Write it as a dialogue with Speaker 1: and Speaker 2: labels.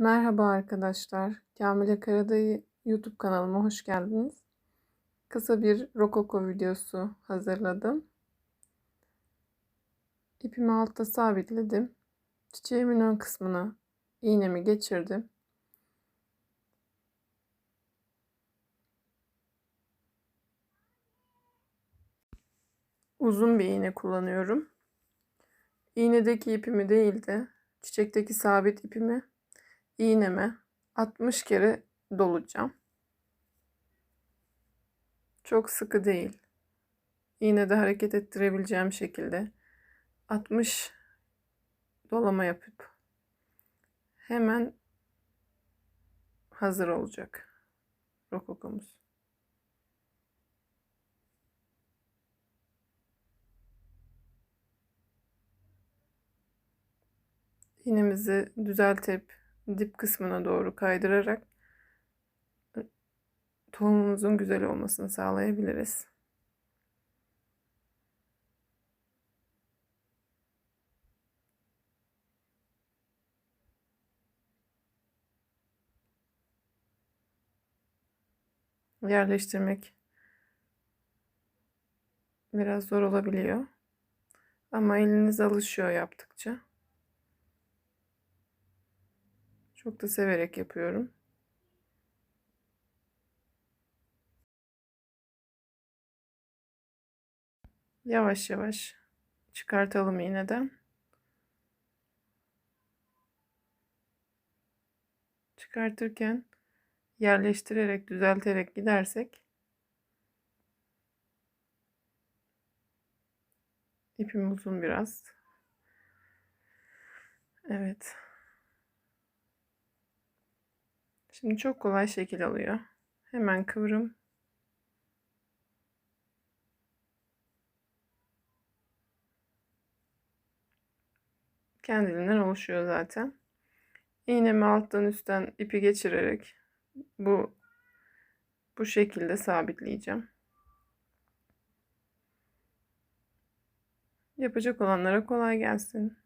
Speaker 1: Merhaba arkadaşlar. Kamile Karadayı YouTube kanalıma hoş geldiniz. Kısa bir rokoko videosu hazırladım. İpimi altta sabitledim. Çiçeğimin ön kısmına iğnemi geçirdim. Uzun bir iğne kullanıyorum. İğnedeki ipimi değil de çiçekteki sabit ipimi iğneme 60 kere dolacağım. Çok sıkı değil. İğnede hareket ettirebileceğim şekilde 60 dolama yapıp hemen hazır olacak rokokomuz. İğnemizi düzeltip dip kısmına doğru kaydırarak tohumumuzun güzel olmasını sağlayabiliriz. Yerleştirmek biraz zor olabiliyor. Ama eliniz alışıyor yaptıkça. Çok da severek yapıyorum. Yavaş yavaş çıkartalım iğneden. Çıkartırken yerleştirerek, düzelterek gidersek ipim uzun biraz. Evet. Şimdi çok kolay şekil alıyor. Hemen kıvrım. Kendiliğinden oluşuyor zaten. İğnemi alttan üstten ipi geçirerek bu bu şekilde sabitleyeceğim. Yapacak olanlara kolay gelsin.